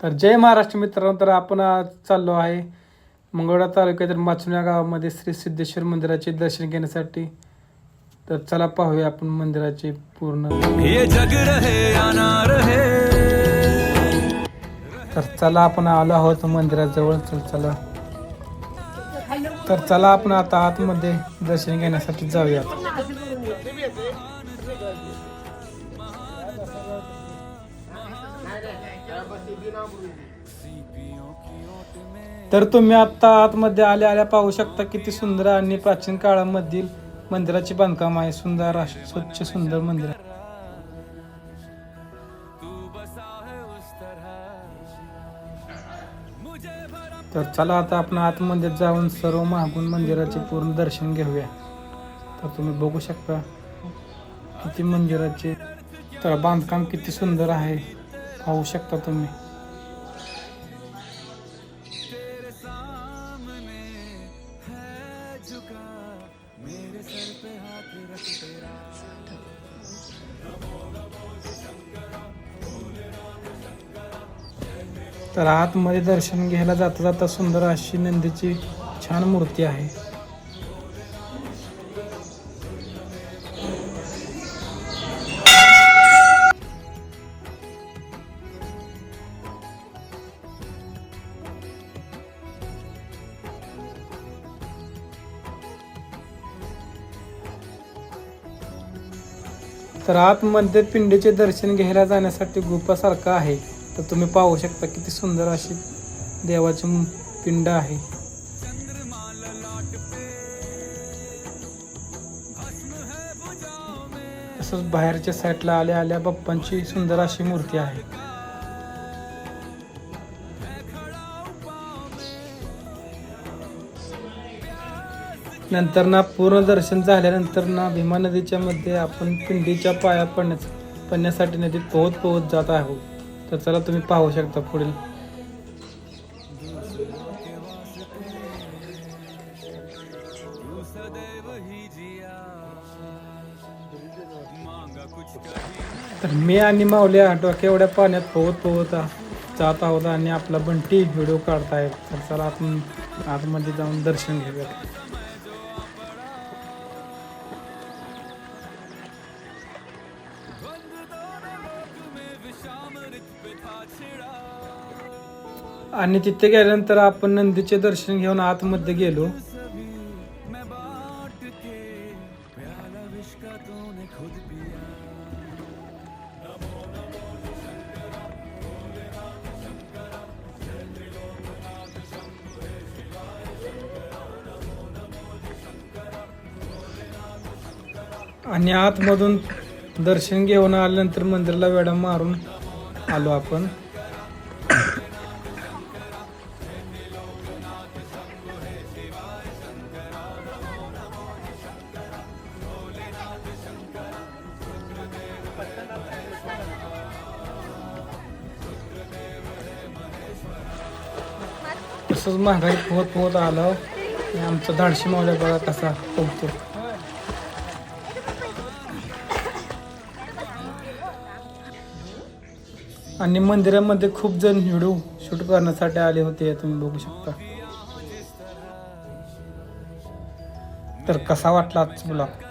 तर जय महाराष्ट्र मित्रांनो तर आपण आज चाललो आहे मंगळवेढा तालुक्यातील माचुण्या गावामध्ये श्री सिद्धेश्वर मंदिराचे दर्शन घेण्यासाठी. तर चला पाहूया आपण मंदिराचे पूर्ण. तर चला आपण आलो आहोत मंदिराजवळ चल चला. तर चला आपण आता आतमध्ये दर्शन घेण्यासाठी जाऊया तर तुम्ही आता आतमध्ये आल्या आल्या पाहू शकता किती सुंदर आणि प्राचीन काळामधील मंदिराचे बांधकाम आहे. सुंदर स्वच्छ सुंदर मंदिर. तर चला आता आपण आतमध्ये जाऊन सर्व मागून मंदिराचे पूर्ण दर्शन घेऊया. तर तुम्ही बघू शकता किती मंदिराचे तर बांधकाम किती सुंदर आहे. पाहू शकता तुम्ही. तर आतमध्ये दर्शन घ्यायला जाता जाता सुंदर अशी नंदीची छान मूर्ती आहे. तर आतमध्ये पिंडीचे दर्शन घ्यायला जाण्यासाठी गुफासारखं आहे. तर तुम्ही पाहू शकता किती सुंदर अशी देवाची पिंड आहे. तसंच बाहेरच्या साईडला आल्या आल्या बाप्पांची सुंदर अशी मूर्ती आहे. नंतर ना पूर्ण दर्शन झाल्यानंतर ना भीमा नदीच्या मध्ये आपण पिंडीच्या पाया पडण्यास पडण्यासाठी नदीत पोहत पोहत जात आहोत तर चला तुम्ही पाहू शकता पुढील. तर मी आणि माऊल्या डोक्या एवढ्या पाण्यात पोहत पोहत जात आहोत आणि आपला बंटी व्हिडिओ काढतायत. तर चला आपण आतमध्ये जाऊन दर्शन घेऊया आणि तिथे गेल्यानंतर आपण नंदीचे दर्शन घेऊन आतमध्ये गेलो. आणि आतमधून दर्शन घेऊन आल्यानंतर मंदिराला वेढा मारून आलो आपण. तसंच महागाई पोहत पोहत आलो. आमचं आमचा धाडशी मावल्या बघा कसा पोहतो. आणि मंदिरामध्ये खूप जण व्हिडिओ शूट करण्यासाठी आले होते तुम्ही बघू शकता. तर कसा वाटला आजचा ब्लॉग